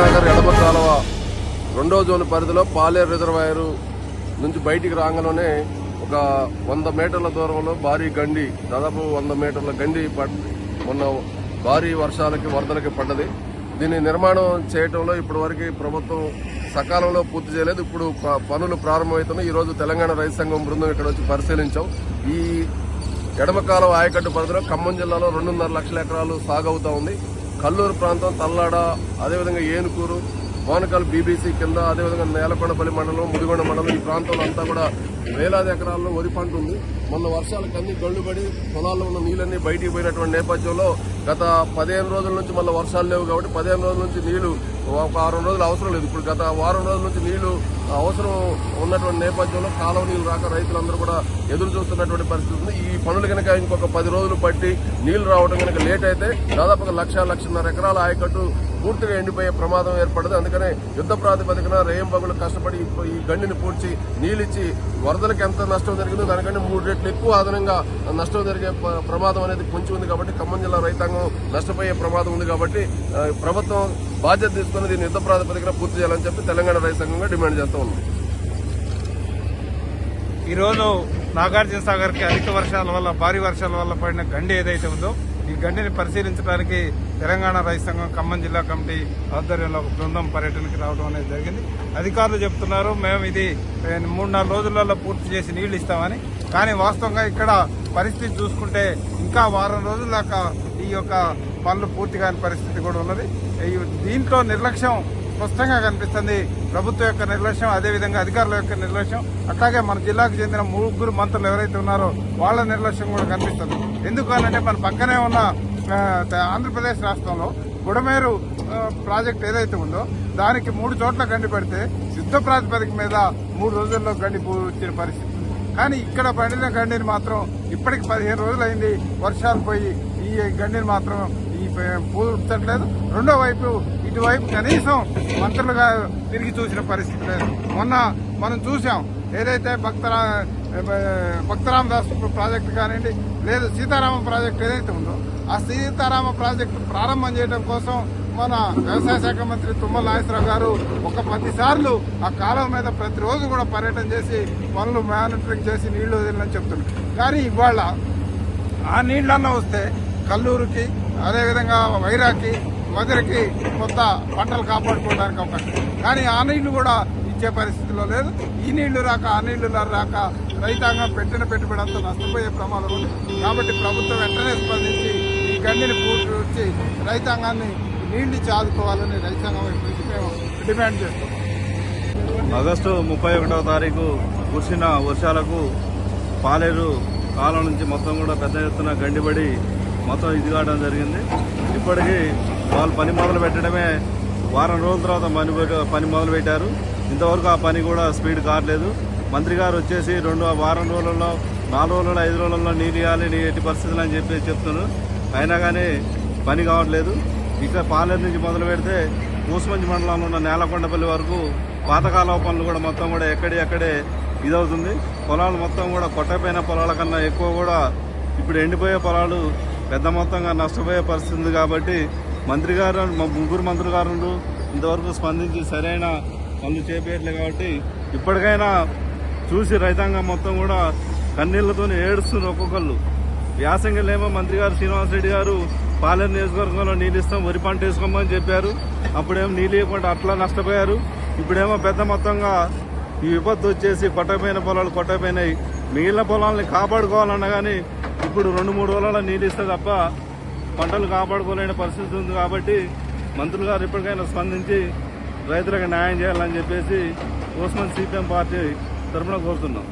నాగార్జున సాగర్ ఎడమ కాలువ రెండో జోన్ పరిధిలో పాలేరు రిజర్వాయర్ నుంచి బయటికి రాగానే ఒక వంద మీటర్ల దూరంలో భారీ గండి దాదాపు వంద మీటర్ల గండి పడ్ మొన్న భారీ వర్షాలకి వరదలకి పడ్డది. దీని నిర్మాణం చేయటంలో ఇప్పటి వరకు ప్రభుత్వం సకాలంలో పూర్తి చేయలేదు. ఇప్పుడు పనులు ప్రారంభమవుతున్నాయి. ఈరోజు తెలంగాణ రైతు సంఘం బృందం ఇక్కడ వచ్చి పరిశీలించాం. ఈ ఎడమకాలం ఆయకట్టు పరిధిలో ఖమ్మం జిల్లాలో రెండున్నర లక్షల ఎకరాలు సాగు అవుతా ఉంది. కల్లూరు ప్రాంతం తల్లాడ అదేవిధంగా ఏనుకూరు వానకాల బీబీసీ కింద అదేవిధంగా నేలకొండపల్లి మండలం ముదిగొండ మండలం ఈ ప్రాంతంలో అంతా కూడా వేలాది ఎకరాల్లో వరి పంట ఉంది. మొన్న వర్షాలకు అన్ని గళ్ళుబడి పొలాల్లో ఉన్న నీళ్ళన్నీ బయటికి పోయినటువంటి నేపథ్యంలో గత పదిహేను రోజుల నుంచి మళ్ళీ వర్షాలు లేవు కాబట్టి పదిహేను రోజుల నుంచి నీళ్ళు ఒక వారం రోజులు అవసరం లేదు. ఇప్పుడు గత వారం రోజుల నుంచి నీళ్ళు అవసరం ఉన్నటువంటి నేపథ్యంలో కాలువ నీళ్ళు రాక రైతులందరూ కూడా ఎదురు చూస్తున్నటువంటి పరిస్థితి ఉంది. ఈ పనులు కనుక ఇంకొక పది రోజులు పట్టి నీళ్ళు రావడం కనుక లేట్ అయితే దాదాపుగా లక్ష లక్షన్నర ఎకరాల ఆయకట్టు పూర్తిగా ఎండిపోయే ప్రమాదం ఏర్పడదు. అందుకనే యుద్ధ ప్రాతిపదికన రేయంబగులు కష్టపడి ఈ- గండిని పూడ్చి నీళ్ళిచ్చి వరదలకు ఎంత నష్టం జరిగిందో దానికంటే మూడు రెట్లు ఎక్కువ అదనంగా నష్టం జరిగే ప్రమాదం అనేది పొంచి ఉంది కాబట్టి ఖమ్మం జిల్లా రైతాంగం నష్టపోయే ప్రమాదం ఉంది కాబట్టి ప్రభుత్వం బాధ్యత తీసుకుని దీన్ని యుద్ధ ప్రాతిపదికన పూర్తి చేయాలని చెప్పి తెలంగాణ రైతు సంఘంగా డిమాండ్ చేస్తూ ఉన్నాం ఈరోజు నాగార్జున సాగర్ అధిక వర్షాల వల్ల భారీ వర్షాల వల్ల పడిన గండి ఏదైతే ఉందో ఈ గండిని పరిశీలించడానికి తెలంగాణ రైతు సంఘం ఖమ్మం జిల్లా కమిటీ ఆధ్వర్యంలో ఒక బృందం పర్యటనకి రావడం అనేది జరిగింది. అధికారులు చెప్తున్నారు మేము ఇది మూడు నాలుగు రోజులలో పూర్తి చేసి నీళ్ళు ఇస్తామని. కానీ వాస్తవంగా ఇక్కడ పరిస్థితి చూసుకుంటే ఇంకా వారం రోజుల దాకా ఈ యొక్క పనులు పూర్తి కాని పరిస్థితి కూడా ఉన్నది. ఈ దీంట్లో నిర్లక్ష్యం స్పష్టంగా కనిపిస్తుంది. ప్రభుత్వం యొక్క నిర్లక్ష్యం అదేవిధంగా అధికారుల యొక్క నిర్లక్ష్యం అట్లాగే మన జిల్లాకు చెందిన ముగ్గురు మంత్రులు ఎవరైతే ఉన్నారో వాళ్ళ నిర్లక్ష్యం కూడా కనిపిస్తుంది. ఎందుకు అనంటే మన పక్కనే ఉన్న ఆంధ్రప్రదేశ్ రాష్ట్రంలో బుడమేరు ప్రాజెక్ట్ ఏదైతే ఉందో దానికి మూడు చోట్ల గండి పెడితే యుద్ధ ప్రాతిపదిక మీద మూడు రోజుల్లో గండి పూర్చిన పరిస్థితి కానీ ఇక్కడ పడిన గండిని మాత్రం ఇప్పటికి పదిహేను రోజులైంది వర్షాలు పోయి ఈ గండిని మాత్రం ఈ పూర్తట్లేదు రెండో వైపు ఇటువైపు కనీసం మంత్రులుగా తిరిగి చూసిన పరిస్థితి లేదు. మొన్న మనం చూసాం ఏదైతే భక్తరా భక్తరామ దాస్ ప్రాజెక్టు కానివ్వండి లేదు సీతారామ ప్రాజెక్టు ఏదైతే ఉందో ఆ సీతారామ ప్రాజెక్టు ప్రారంభం చేయడం కోసం మన వ్యవసాయ శాఖ మంత్రి తుమ్మల నాగేశ్వరరావు గారు ఒక పదిసార్లు ఆ కాలం మీద ప్రతిరోజు కూడా పర్యటన చేసి పనులు మానిటరింగ్ చేసి నీళ్ళు వదిలినని చెప్తున్నారు. కానీ ఇవాళ ఆ నీళ్ళన్నా వస్తే కల్లూరుకి అదేవిధంగా వైరాకి మధురకి కొత్త పంటలు కాపాడుకోవడానికి అవకాశం కానీ ఆ నీళ్ళు కూడా ఇచ్చే పరిస్థితిలో లేదు. ఈ నీళ్ళు రాక ఆ నీళ్ళు రాక రైతాంగం పెట్టిన పెట్టుబడి అంతా నష్టపోయే ప్రమాదం ఉంది. కాబట్టి ప్రభుత్వం వెంటనే స్పందించి ఈ గండిని పూర్తి రైతాంగాన్ని నీళ్ళు చాదుకోవాలని రైతాంగం వైపు మేము డిమాండ్ చేస్తున్నాం. ఆగస్టు ముప్పై ఒకటవ తారీఖు కురిసిన వర్షాలకు పాలేరు కాలం నుంచి మొత్తం కూడా పెద్ద ఎత్తున గండిపడి మొత్తం ఇది కావడం జరిగింది. ఇప్పటికీ వాళ్ళు పని మొదలు పెట్టడమే వారం రోజుల తర్వాత పని పని మొదలు పెట్టారు. ఇంతవరకు ఆ పని కూడా స్పీడ్ కావట్లేదు. మంత్రి గారు వచ్చేసి రెండు వారం రోజులలో నాలుగు రోజులలో ఐదు రోజులలో నీళ్ళు ఇవ్వాలి నీ ఎట్టి పరిస్థితులు అని చెప్పి చెప్తున్నారు. అయినా కానీ పని కావట్లేదు. ఇక్కడ పాలేరు నుంచి మొదలు పెడితే కూసుమంచి మండలంలో ఉన్న నేలకొండపల్లి వరకు పాతకాల పనులు కూడా మొత్తం కూడా ఎక్కడి ఎక్కడే ఇదవుతుంది. పొలాలు మొత్తం కూడా కొట్టపోయిన పొలాల కన్నా ఎక్కువ కూడా ఇప్పుడు ఎండిపోయే పొలాలు పెద్ద మొత్తంగా నష్టపోయే పరిస్థితి ఉంది కాబట్టి మంత్రి గారు ముగ్గురు మంత్రి గారు ఇంతవరకు స్పందించి సరైన పనులు చేపేయట్లేదు కాబట్టి ఇప్పటికైనా చూసి రైతాంగం మొత్తం కూడా కన్నీళ్ళతో ఏడుస్తుంది ఒక్కొక్కళ్ళు. వ్యాసంగిలేమో మంత్రి గారు శ్రీనివాసరెడ్డి గారు పాలేరు నియోజకవర్గంలో నీళ్ళు ఇస్తాం వరి పంట వేసుకోమని చెప్పారు. అప్పుడేమో నీళ్ళు ఇవ్వకుండా అట్లా నష్టపోయారు. ఇప్పుడేమో పెద్ద మొత్తంగా ఈ విపత్తు వచ్చేసి కొట్టపోయిన పొలాలు కొట్టపోయినాయి మిగిలిన పొలాలని కాపాడుకోవాలన్నా కానీ ఇప్పుడు రెండు మూడు రోజుల నీళ్ళు ఇస్తే తప్ప పంటలు కాపాడుకోలేని పరిస్థితి ఉంది కాబట్టి మంత్రులు గారు ఇప్పటికైనా స్పందించి రైతులకు న్యాయం చేయాలని చెప్పేసి కోస్మన్ సిపిఎం పార్టీ తరఫున కోరుతున్నాం.